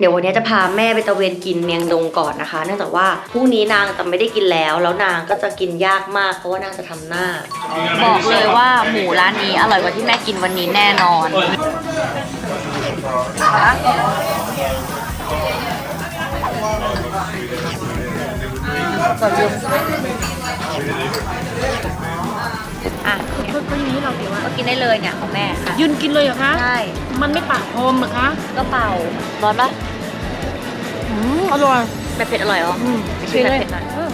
เดี๋ยววันนี้จะพาแม่ไปตะเวนกินเมียงดงก่อนนะคะ เนื่องจากว่าพรุ่งนี้นางจะไม่ได้กินแล้ว แล้วนางก็จะกินยากมากเพราะว่านางจะทำหน้า บอกเลยว่าหมูร้านนี้อร่อยกว่าที่แม่กินวันนี้แน่นอนอะ ก็ก็อย่างนี้เราสิวะ ก็กินได้เลยเนี่ยของแม่ค่ะ ยืนกินเลยเหรอคะ ใช่ มันไม่ปากพรมเหรอคะ ก็เป่า ร้อนปะ อืมอร่อย แบบเผ็ดอร่อยเหรอ อืม ไปชิมแบบเผ็ดหน่อย เออ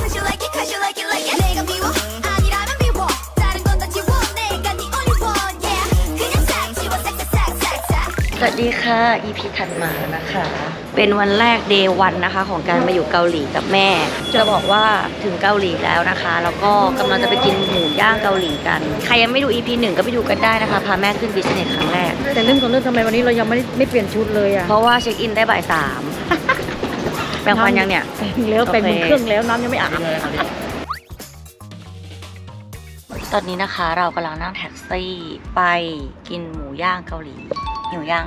Cause you like it, cause you like it, like it. 내가 미워, 아니라면 미워. 다른 건 다 지워. 내가 네 only one, yeah. 그냥 싹 지워, 싹, 싹, 싹, 싹, 싹. สวัสดีค่ะ EP ถัดมานะคะ เป็นวันแรก day วันนะคะ ของการมาอยู่เกาหลีกับแม่ จะบอกว่าถึงเกาหลีแล้วนะคะ แล้วก็กำลังจะไปกินหมูย่างเกาหลีกัน ใครยังไม่ดู EP หนึ่งก็ไปดูกันได้นะคะ พาแม่ขึ้นบิสเนสครั้งแรก แต่เรื่องของเรื่องทำไมวันนี้เรายังไม่ได้ไม่เปลี่ยนชุดเลยอะเพราะว่าเช็คอินได้บ่ายสามแปรงฟันยังเนี่ยแล้วโอเคไปมือเครื่องแล้วน้ำยังไม่อาบตอนนี้นะคะเรากำลังนั่งแท็กซี่ไปกินหมูย่างเกาหลีหิวยัง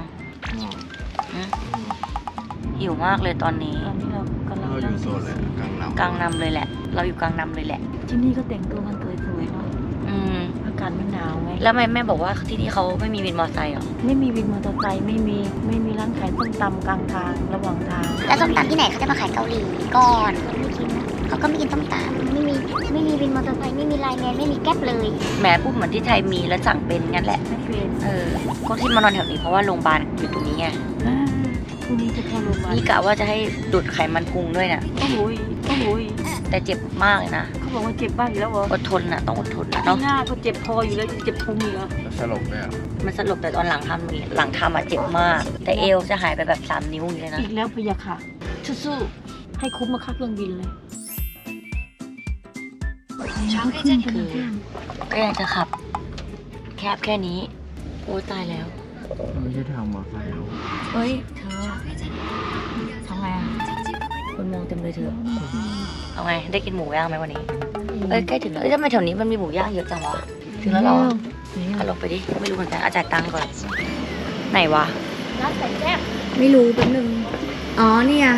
หืมหิวมากเลยตอนนี้ตอนนี้เรากำลังเราอยู่โซนเลยกลางน้ำกลางนำเลยแหละ เราอยู่กลางนำเลยแหละ ที่นี่ก็แต่งตัวมันสวยๆเนาะอืม อากาศมันหนาวไงแล้วทำไมแม่บอกว่าที่นี่เขาไม่มีวินมอเตอร์ไซค์เหรอ ไม่มีวินมอเตอร์ไซค์ไม่มีไม่มีร้านขายส้มตำกลางทางระหว่างทางแล้วส้มตำที่ไหนเขาจะมาขายเกาหลีก่อนไม่กินเขาก็ไม่กินส้มตำไม่มีไม่มีวินมอเตอร์ไซค์ไม่มีไลน์แมนไม่มีแก๊ปเลยแหมพูดเหมือนที่ไทยมีแล้วสั่งเป็นงั้นแหละ ไม่เป็นเออพวกที่มานอนแถวนี้เพราะว่าโรงพยาบาลอยู่ตรงนี้ไงอ่า พรุ่งนี้จะเข้าโรงพยาบาลนี่กะว่าจะให้ดูดไขมันพุงด้วยนะโอ้โหยโอ้โหยแต่เจ็บมากเลยนะ เขาบอกว่าเจ็บบ้างอยู่แล้วเหรออดทนนะต้องอดทนนะที่เนาะ หน้าก็เจ็บคออยู่แล้วจะเจ็บพุงอีกเหรอสลบเลยอะมันสลบแต่ตอนหลังทำนี่หลังทำอะเจ็บมาก แต่เอวจะหายไปแบบสามนิ้วอย่างนี้เลยนะ อีกแล้วพะยาค่ะสู้ๆให้คุ้มมาค่าเครื่องบินเลยเช้าขึ้นเป็นเพื่อนก็ยังจะขับ แคบแค่นี้ โอ้ตายแล้ว ไม่ใช่ทางมอไซค์หรอกเฮ้ยเธอทำไงอะคนมองเต็มเลยเธอเอาไงได้กินหมูย่างไหมวันนี้เอ้ยใกล้ถึงแล้วเอ้ยทำไมแถวนี้มันมีหมูย่างเยอะจังวะถึงแล้วเหรอเอาลงไปดิไม่รู้เหมือนกันเอาจ่ายตังค์ก่อน ไหนวะร้านใส่แซ่บไม่รู้แป๊บนึงอ๋อเนี่ย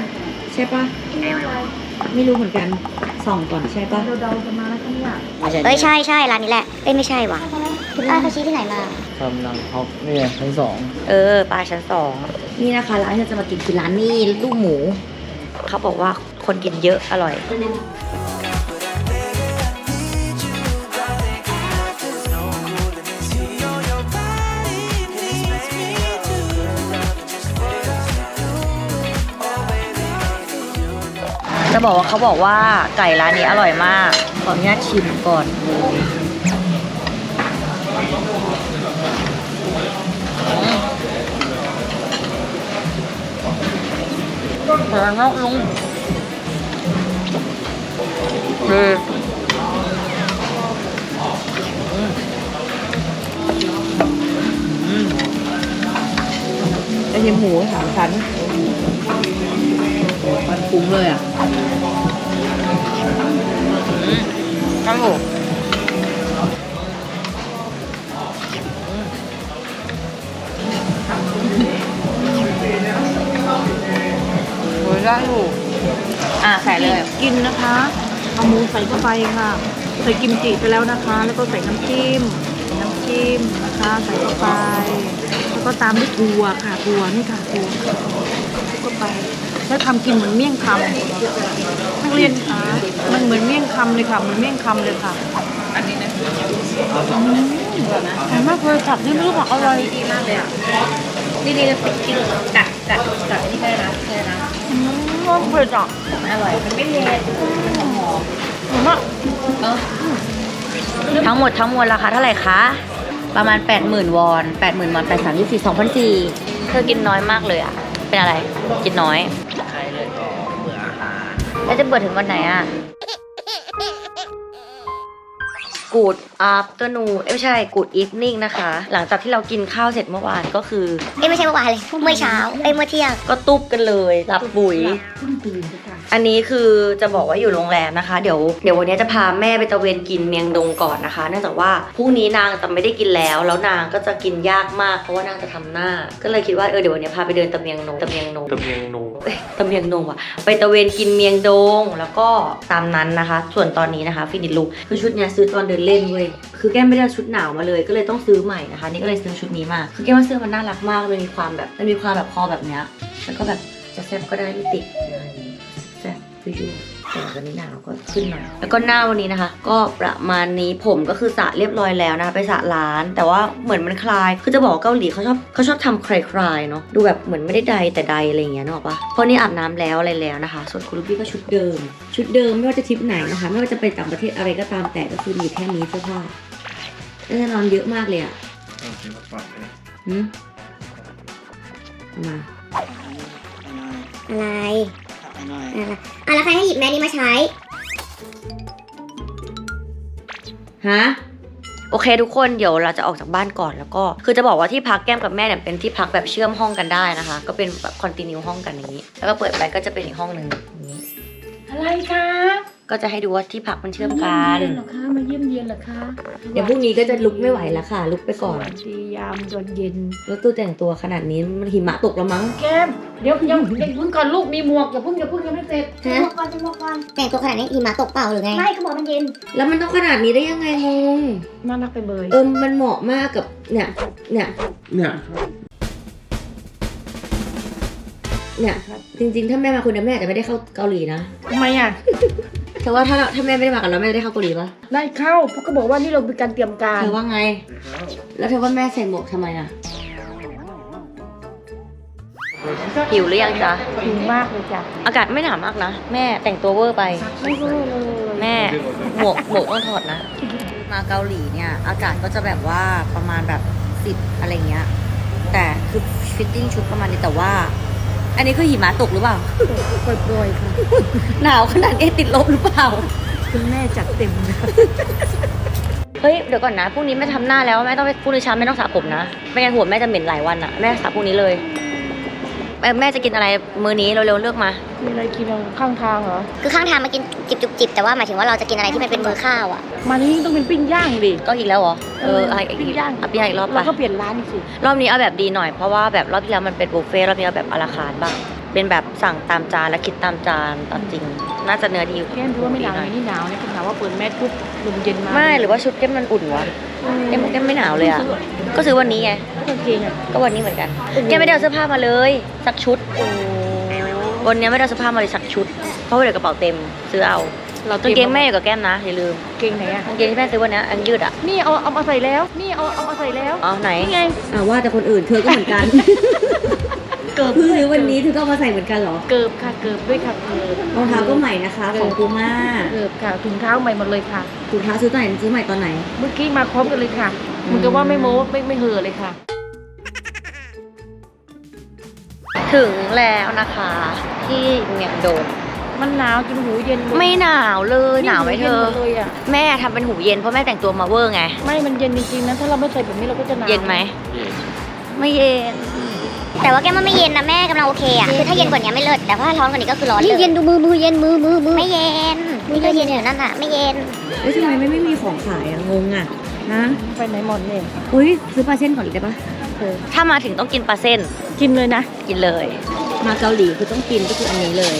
ใช่ปะไม่รู้เหมือนกันส่องก่อนใช่ปะเราเดากันมาแล้วค่ะเนี่ยไม่ใช่เอ้ยใช่ใช่ร้านนี้แหละเอ้ยไม่ใช่ว่ะ อ้าวเขาชี้ที่ไหนมา กำลังท็อปนี่ไงชั้นสองเออปลาชั้นสองนี่นะคะร้านที่เราจะมากินคือร้านนี่ลูกหมู เขาบอกว่าคนกินเยอะอร่อย จะบอกว่าเขาบอกว่าไก่ร้านนี้อร่อยมาก ขออนุญาตชิมก่อน อร่อยมากลุงเลยอืมไอ้หมูสามชั้นมันคุ้มเลยอะครับผมโอ้ย ได้อยู่อะใส่เลย กินนะคะ เอาหมูใส่เข้าไปค่ะ ใส่กิมจิไปแล้วนะคะ แล้วก็ใส่น้ำจิ้มใส่น้ำจิ้มนะคะ ใส่เข้าไป แล้วก็ตามด้วยถั่วค่ะถั่วนี่ค่ะถั่วคลุกเข้าไป แล้วทำกินเหมือนเมี่ยงคำนักเรียนคะมันเหมือนเมี่ยงคำเลยค่ะ เหมือนเมี่ยงคำเลยค่ะ อันนี้นะอร่อยมากเลยผักนี่ไม่รู้ผักอะไรดีมากเลยอะ นี่นี่เรากินกัดกัดกัดที่แค่นะแค่นะ อืมเผ็ดอะอร่อย มันไม่เผ็ดหอมมากทั้งหมดทั้งมวลราคาเท่าไหร่คะ ประมาณ 80,000 วอน 80,000 วอน 8 3 4 2,004เธอกินน้อยมากเลยอะ เป็นอะไร กินน้อย ใครเลยก็เบื่ออาหารแล้วจะเบื่อถึงวันไหนอะ Good afternoon เอ้ยไม่ใช่ Good evening นะคะ หลังจากที่เรากินข้าวเสร็จเมื่อวานก็คือ เอ้ยไม่ใช่เมื่อวานเลย เมื่อเช้า เอ้ยเมื่อเที่ยง ก็ตุบกันเลยหลับปุ๋ย เพิ่งตื่นไปค่ะอันนี้คือจะบอกว่าอยู่โรงแรมนะคะ เดี๋ยวเดี๋ยววันนี้จะพาแม่ไปตะเวนกินเมียงดงก่อนนะคะ เนื่องจากว่าพรุ่งนี้นางจะไม่ได้กินแล้ว แล้วนางก็จะกินยากมากเพราะว่านางจะทำหน้า ก็เลยคิดว่าเออเดี๋ยววันนี้พาไปเดินตะเมียงนงตะเมียงนงตะเมียงนูเอ้ย ตะเมียงดงว่ะ ไปตะเวนกินเมียงดง แล้วก็ตามนั้นนะคะ ส่วนตอนนี้นะคะฟินิชลุกคือชุดเนี้ยซื้อตอนเดินเล่นเว้ยคือแก้มไม่ได้ชุดหนาวมาเลย ก็เลยต้องซื้อใหม่นะคะ นี่ก็เลยซื้อชุดนี้มาคือแก้มว่าเสื้อมันน่ารักมากมันมีความแบบมันมีความแบบคอแบบเนี้ยแล้วก็แบบจะแซบก็ได้ไม่ติดอะไรอย่างงี้แซบฟิ วแต่วันนี้หนาวก็ขึ้นหน่อยแล้วก็หน้าวันนี้นะคะ ก็ประมาณนี้ผมก็คือสระเรียบร้อยแล้วนะคะไปสระร้าน แต่ว่าเหมือนมันคลาย คือจะบอกว่าเกาหลีเขาชอบเขาชอบทำคลายๆเนาะดูแบบเหมือนไม่ได้ใดแต่ใดอะไรอย่างเงี้ยนึกออกปะเพราะนี่อาบน้ำแล้วอะไรแล้วนะคะ ส่วนคุณลูกพี่ก็ชุดเดิม ชุดเดิมไม่ว่าจะทริปไหนนะคะ ไม่ว่าจะไปต่างประเทศอะไรก็ตามแต่ก็คือมีแค่นี้เสื้อผ้าแน่นอนเยอะมากเลยอะเอาเสียมาปัดเลย หืมเอามาอะไรอะไรอะแล้วใครให้หยิบแมสนี้มาใช้ ฮะ โอเคทุกคนเดี๋ยวเราจะออกจากบ้านก่อนแล้วก็ คือจะบอกว่าที่พักแก้มกับแม่เนี่ยเป็นที่พักแบบเชื่อมห้องกันได้นะคะ ก็เป็นแบบคอนติเนียห้องกันอย่างนี้ แล้วก็เปิดไปก็จะเป็นอีกห้องหนึ่งอย่างนี้ อะไรคะ ก็จะให้ดูว่าที่พักมันเชื่อมกันเย็นเหรอคะมาเยี่ยมเยียนเหรอคะเดี๋ยวพรุ่งนี้ก็จะลุกไม่ไหวแล้วค่ะ ลุกไปก่อนสวัสดียามตอนเย็นแล้วตู้แต่งตัวขนาดนี้มันหิมะตกแล้วมั้ง แก้มเดี๋ยวยังยังเพิ่งก่อนลูกมีหมวกอย่าเพิ่งอย่าเพิ่งยังไม่เสร็จฮะแต่งตัวขนาดนี้หิมะตกเปล่าหรือไง ไม่เขาบอกมันเย็น แล้วมันต้องขนาดนี้ได้ยังไงงงน่ารักไปเบยเออมันเหมาะมากกับเนี่ยเนี่ยเนี่ยเนี่ยจริงๆ ถ้าแม่มาคนเดียวแม่อาจจะไม่ได้เข้าเกาหลีนะทำไมอะ แต่ว่าถ้าเราถ้าแม่ไม่ได้มากับเราแม่จะได้เข้าเกาหลีปะได้เข้าเพราะก็บอกว่านี่เราเป็นการเตรียมการ เธอว่าไง แล้วเธอว่าแม่ใส่หมวกทำไมอะหิวหรือยังจ๊ะถึงมากเลยจ้ะอากาศไม่หนาวมากนะ แม่แต่งตัวเวอร์ไป ไม่เวอร์เลยแม่ หมวกหมวกต้องถอดนะ มาเกาหลีเนี่ย อากาศก็จะแบบว่าประมาณแบบสิบอะไรเงี้ย แต่คือฟิตติ้งชุดประมาณนี้แต่ว่า อันนี้คือหิมะตกหรือเปล่าปล่อยๆค่ะ หนาวขนาดนี้ติดลบหรือเปล่า คุณแม่จัดเต็มนะเฮ้ย เดี๋ยวก่อนนะพรุ่งนี้แม่ทำหน้าแล้วแม่ต้องไปพรุ่งนี้เช้าแม่ต้องสระผมนะ ไม่งั้นหัวแม่จะเหม็นหลายวันอะแม่สระพรุ่งนี้เลย แม่แม่จะกินอะไรมื้อนี้เร็วๆเลือกมา มีอะไรกินเอาข้างทางเหรอ คือข้างทางมากินจิบจุบจิบแต่ว่าหมายถึงว่าเราจะกินอะไรที่มันเป็นมือข้าวอะ มานี่ต้องเป็นปิ้งย่างดิ ก็อีกแล้วเหรอ เออเอาอีกปิ้งย่างเอาปิ้งย่างอีกรอบเราปะก็เปลี่ยนร้านอีกสิ รอบนี้เอาแบบดีหน่อยเพราะว่าแบบรอบที่แล้วมันเป็นบุฟเฟ่ต์รอบนี้เอาแบบอลาคาร์ทบ้าง เป็นแบบสั่งตามจานและคิดตามจานตามจริง น่าจะเนื้อดีแก้มดูว่าไม่หนาวอย่างนี่หนาวเนี่ยคุณถามว่าเปิดแมสปุ๊บลมเย็นมาไม่หรือว่าชุดแก้มมันอุ่นวะแก้มแก้มไม่หนาวเลยอะก็ซื้อวันนี้ไงกางเกงอะก็วันนี้เหมือนกันแกไม่ได้เอาเสื้อผ้ามาเลยสักชุดวันนี้ไม่ได้เอาเสื้อผ้ามาเลยสักชุด เพราะว่าเดี๋ยวกระเป๋าเต็มซื้อเอาเรากางเกงแม่อยู่กับแก้มนะอย่าลืมเกงไหนอะกางเกงที่แม่ซื้อวันนี้อันยืดอะนี่เอาเอามาใส่แล้ว นี่เอาเอามาใส่แล้วอ๋อไหนนี่ไงอ่าว่าแต่คนอื่นเธอก็เหมือนกัน เกิบเพิ่งซื้อวันนี้เธอก็เอามาใส่เหมือนกันเหรอเกิบค่ะเกิบด้วยค่ะเกิบรองเท้าก็ใหม่นะคะ ของปูม่าเกิบค่ะถุงเท้าใหม่หมดเลยค่ะ ถุงเท้าซื้อตอนไหนซื้อใหม่ตอนไหน เมื่อกี้มาพร้อมกันเลยค่ะเหมือนกับว่าไม่โม้ไม่ไม่เห่อเลยค่ะ ถึงแล้วนะคะ ที่เมียงโดน มันหนาวจนหูเย็นเลยไม่หนาวเลยหนาวไหมเธอ ย็นเลยอะแม่ทำเป็นหูเย็นเพราะแม่แต่งตัวมาเวอร์ไง ไม่มันเย็นจริงๆนะถ้าเราไม่ใส่แบบนี้เราก็จะหนาว เย็นไหม ไม่เย็น แต่ว่าแกมันไม่เย็นนะแม่กำลังโอเคอะคือถ้าเย็นกว่านี้ไม่เลิศแต่ว่าร้อนกว่านี้ก็คือร้อนเลยเย็นดูมือมือเย็นมือมือมือ ไม่เย็นมือก็เย็นอยู่นั่นอะไม่เย็นเอ้ยทำไมไม่ไม่มีของขายอะงงอะฮะไปไหนหมดเนี่ยอุ้ยซื้อปลาเส้นก่อนเลยได้ปะเออถ้ามาถึงต้องกินปลาเส้น กินเลยนะ กินเลย มาเกาหลีคือต้องกินก็คืออันนี้เลย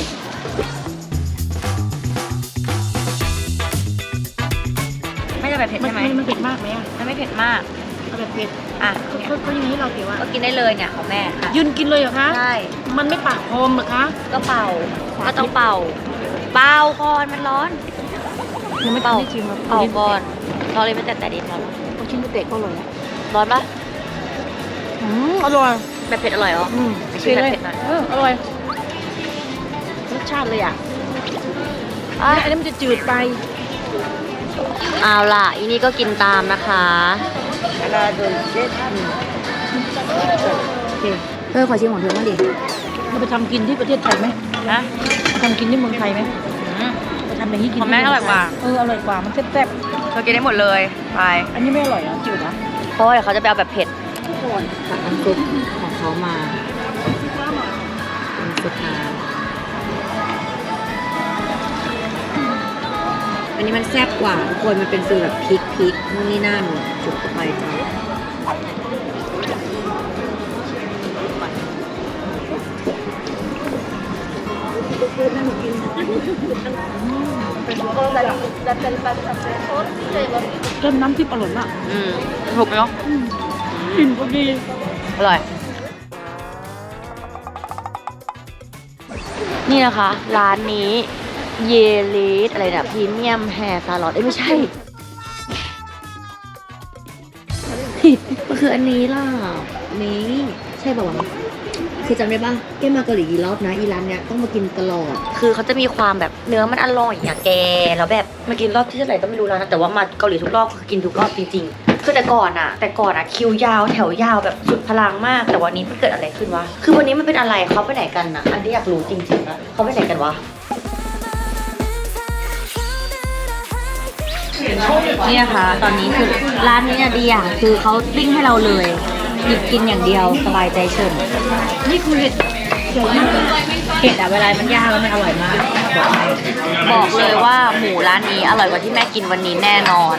ไม่จะแบบเผ็ดมันใช่ไหมมันเผ็ดมากไหมอะมันไม่เผ็ดมาก เอาแบบเผ็ดอะเขาเนี่ยเขาเขายังไงให้เราเตี๋ยวอะก็กินได้เลยเนี่ยของแม่อะยืนกินเลยเหรอคะใช่มันไม่ปากพรมเหรอคะ ก็เป่า ก็ต้องเป่า เป่าก่อนมันร้อน ยังไม่เป่าได้ชิมอะเป่าก่อนร้อนเลยไม่แต่แต่ดินร้อนปะเขาชิ้นก๋วยเตี๋ยวก็อร่อยอะร้อนปะอืมอร่อยแบบเผ็ดอร่อยเหรอ อืมไปชิมแบบเผ็ดหน่อย เอออร่อยรสชาติเลยอะ อะอันนี้มันจะจืดไป เอาล่ะ อีนี่ก็กินตามนะคะเออขอชิมของเธอบ้างดิเราไปทำกินที่ประเทศไทยไหมนะทำกินที่เมืองไทยไหมอืมไปทำอย่างนี้กินของแม่อร่อยกว่า เอออร่อยกว่ามันแซ่บเรากินได้หมดเลยไปๆอันนี้ไม่อร่อยอะจืดนะเพราะว่าเดี๋ยวเขาจะไปเอาแบบเผ็ดตักน้ำซุปของเขามาเป็นสุดท้าย นนี้มันแซ่บกว่าทุกคนมันเป็นฟีลแบบพริกพริกนู่นนี่นั่นจุดเข้าไปจ้าเริ่มน้ำจิ้มอร่อยมากอืมถูกไหมเนาะกลิ่นก็ดีอร่อย นี่นะคะ ร้านนี้ เยลิสอะไรนะพรีเมียมแฮร์ซาลอนเอ้ยไม่ใช่มันคืออันนี้ล่ะนี้ใช่ป่าวะคือจำได้ป่ะแกมาเกาหลีกี่รอบนะ อีร้านเนี้ยต้องมากินตลอด คือเขาจะมีความแบบเนื้อมันอร่อยอะแก แล้วแบบมากินรอบที่เท่าไหร่ก็ไม่รู้แล้วนะ แต่ว่ามาเกาหลีทุกรอบคือกินทุกรอบจริงๆ คือแต่ก่อนอะแต่ก่อนอะคิวยาวแถวยาวแบบสุดพลังมาก แต่วันนี้มันเกิดอะไรขึ้นวะ คือวันนี้มันเป็นอะไรเขาไปไหนกันนะอันที่อยากรู้จริงๆอะเขาไปไหนกันวะ นี่ยค่ะ ตอนนี้คือร้านนี้เนี่ยดีอย่างคือเขาปิ้งให้เราเลยหยิบกินอย่างเดียวสบายใจเฉินนี่คือเห็ด ผ็ดอะเวลา มันย่างแล้วมันอร่อยมากบอกให้บอกเลยว่าหมูร้านนี้อร่อยกว่าที่แม่กินวันนี้แน่นอน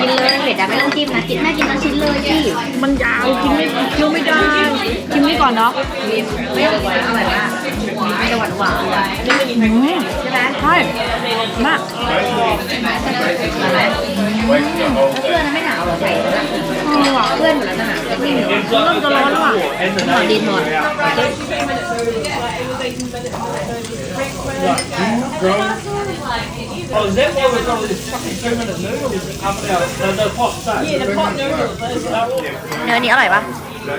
กินเลยเผ็ดอะไม่ต้องจิ้มนะกินแม่กินทั้งชิ้นเลยพี่มันยาวกินไม่เคี้ยวไม่ได้ชิมนี่ก่อนเนาะไม่อร่อยอร่อยมากมันจะหวานหวานอืมใช่ไหมใช่มากเพื่อนไม่หนาวเหรอใส่แล้วนะเพื่อนหมดแล้วจะหนาวจะไม่เหนียวเริ่มจะร้อนแล้วอะหมอนดินหมอน Oh, is that why we're going to this fucking two minute noodles up there? The, the pot stuff. Yeah, the pot noodles. That's that one. เนื้อนี้อร่อยปะ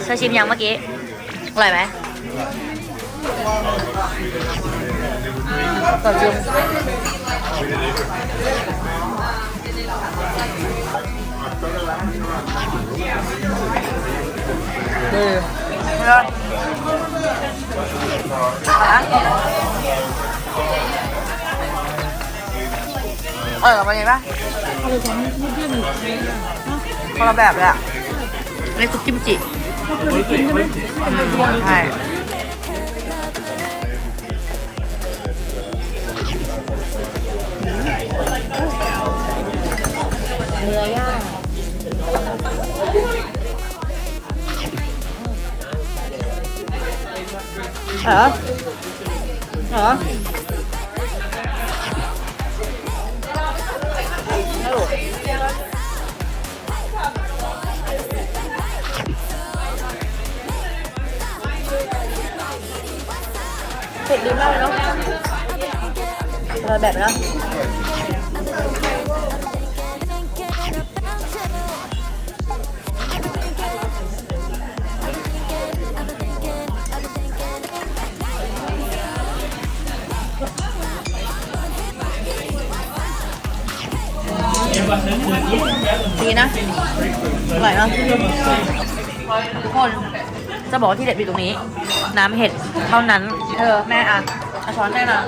เธอชิมยังเมื่อกี้ อร่อยไหมก่อนชิมเออ อร่อยอร่อยกับมันยังปะคนละแบบเลยอะนี่ซุปกิมจิใช่เนื้อย่าง เหรอเหรอเดดีมากเลยเนาะอร่อยแบบเนาะดีนะ อร่อยเนาะทุกคน จะบอกว่าที่เด็ดอยู่ตรงนี้ น้ำเห็ดเท่านั้นเออแม่อะเอาช้อนได้นะ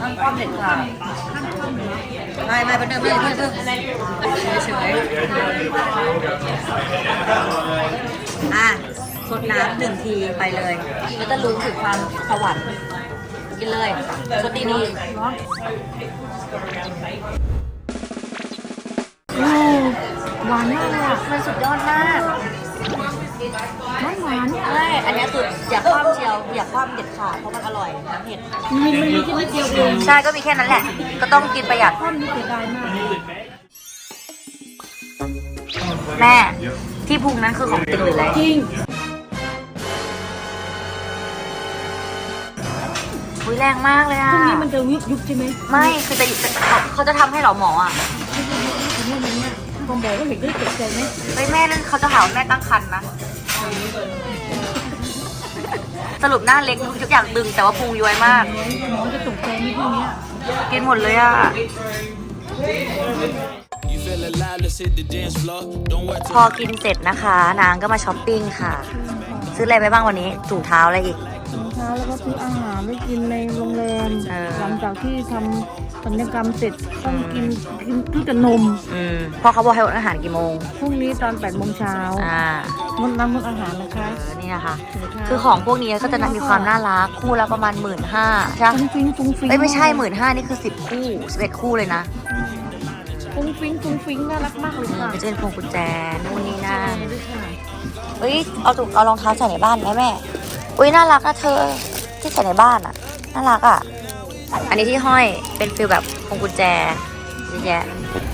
ห้ามคว่ำเด็ดขาดไม่ไม่เป็นเดิมไม่ไม่เพิ่งเฉยๆอะสดน้ำหนึ่งทีไปเลยก็จะรู้ถึงความสวรรค์กินเลยสดดีดีๆร้อนโหวานมากเลยอะมันสุดยอดมากหวานหวานใช่อันนี้คืออย่าคว่ำเชียวอย่าคว่ำเด็ดขาดเพราะมันอร่อยน้ำเห็ดมันมันมีแค่นิดเดียวเองใช่ก็มีแค่นั้นแหละ ก็ต้องกินประหยัดข้าวนี่เสียดายมากแม่ ที่พุงนั้นคือของจริงหรืออะไรจริงอุ้ยแรงมากเลยพอะรุ่งนี้มันจะยุบยุบใช่ไหมไม่คือจะเขาเขาจะทำให้เหรอหมออะผมว่ามันเนี่ย ผมบอกว่าเห็นก็ได้ตกใจไหมเฮ้ยแม่นั่นเขาจะหาว่าแม่ตั้งครรภ์นะ สรุปหน้าเล็กทุกอย่างดึงแต่ว่าพุงย้วยมากหมอจะตกใจไหมพรุ่งนี้กินหมดเลยอะ You feel alive, let's hit the dance floor. Don't wait พอกินเสร็จนะคะ นางก็มาช้อปปิ้งค่ะ ซื้ออะไรไปบ้างวันนี้ถุงเท้าอะไรอีกรองเท้นะคะแล้วก็ซื้ออาหารไว้กินในโรงแรม เออ หลังจากที่ทำ ศัลยกรรมเสร็จต้องกินกินซื้อแต่นมอืมพอเขาบอกให้อดอาหารกี่โมง พรุ่งนี้ตอน8โมงเช้าอ่างดน้ำงดอาหารนะคะเออนี่นะคะ คือของพวกนี้ก็จะมีความน่ารักคู่ละประมาณหมื่นห้าใช่ปะฟุ้งฟิ้งฟุ้งฟิ้งเอ้ยไม่ใช่หมื่นห้านี่คือสิบคู่สิบเอ็ดคู่เลยนะ ฟุ้งฟิ้งฟุ้งฟิ้งน่ารักมากเลยนี่ค่ะก็จะเป็นพวงกุญแจนู่นนี่นั่นด้วยค่ะเฮ้ยเอาถุงเอารองเท้าใส่ในบ้านไหมแม่อุ้ยน่ารักนะเธอที่ใส่ในบ้านอะน่ารักอะ อันนี้ที่ห้อยเป็นฟิลแบบพวงกุญแจเยอะแยะ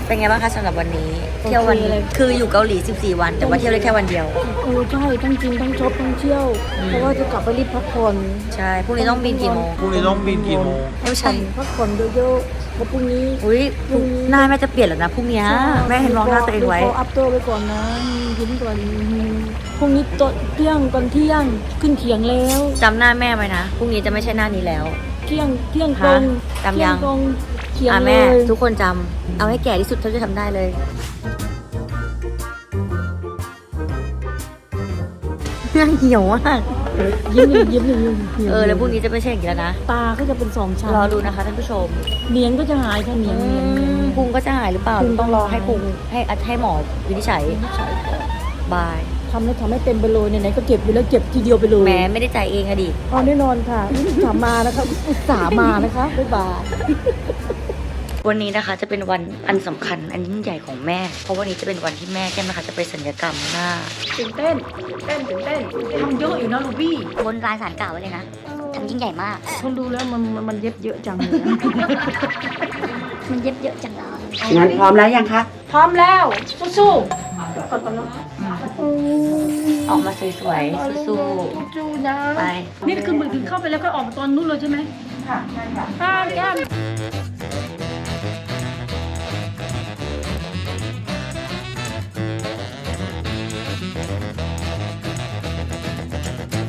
เป็นไงบ้างคะสำหรับวันนี้ เที่ยววันนี้คืออยู่เกาหลี 14 วัน แต่ว่าเที่ยวได้แค่วันเดียวโอ้ใช่ทั้งกินทั้งช็อปทั้งเที่ยวอืมเพราะว่าจะกลับไปรีบพักผ่อนใช่พรุ่งนี้ต้องบินกี่โมงพรุ่งนี้ต้องบินกี่โมงไม่ใช่พักผ่อนเยอะๆเพราะพรุ่งนี้อุ้ยหน้าแม่จะเปลี่ยนแล้วนะพรุ่งเนี้ยแม่เห็นมองหน้าตัวเองไว้ดูอัพตัวไว้ก่อนนะยิ้มก่อนพรุ่งนี้ตอนเที่ยงก่อนเที่ยงขึ้นเขียงแล้วจำหน้าแม่ไว้นะพรุ่งนี้จะไม่ใช่หน้านี้แล้ว เที่ยงเที่ยงตรงฮะจำยัง เที่ตรงเขียงอะเลแม่ ยทุกคนจำเอาให้แก่ที่สุดเท่าที่ทำได้เลย น่าเหี่ยวมากยิ้มหนึ่งยิ้มหนึ่งยิ้มหนึ่งเออแล้วพรุ่งนี้จะไม่ใช่อย่างนี้แล้วนะตาก็จะเป็นสองชั้นรอดูนะคะท่านผู้ชมเนียงก็จะหายค่ะเนียงเนียงเนียง พุงก็จะหายหรือเปล่าพุง ต้องรอให้พุงให้ให้หมอวินิจฉัยใช่ค่ะบาย ทำแล้วทำให้เต็มไปเลยไหนๆก็เก็บไปแล้วเก็บทีเดียวไปเลยแหม้ไม่ได้จ่ายเองอะดิ เอาแน่นอนค่ะอุตส่าห์มานะคะอุตส่าห์มานะคะบ๊ายบายวันนี้นะคะจะเป็นวันอันสำคัญอันยิ่งใหญ่ของแม่ เพราะวันนี้จะเป็นวันที่แม่แก้มนะคะจะไปสัญญกรรมหน้าตื่นเต้นตื่นเต้นตื่นเต้นทำเยอะอยู่นะลูบี้บนลายสารกล่าวไว้เลยนะทำยิ่งใหญ่มากคนดูแล้วมันมันมันเย็บเยอะจังเลยนะมันเย็บเยอะจังเลยงั้นพร้อมแล้วยังคะพร้อมแล้วสู้ๆกดก่ อนนะออกมาสวยๆสู้จูๆนะๆไป นี่คือมือถึงเข้าไปแล้วก็ออกมาตอนนู้นเลยใช่ไหมค่ะใช่ค่ะแก้ม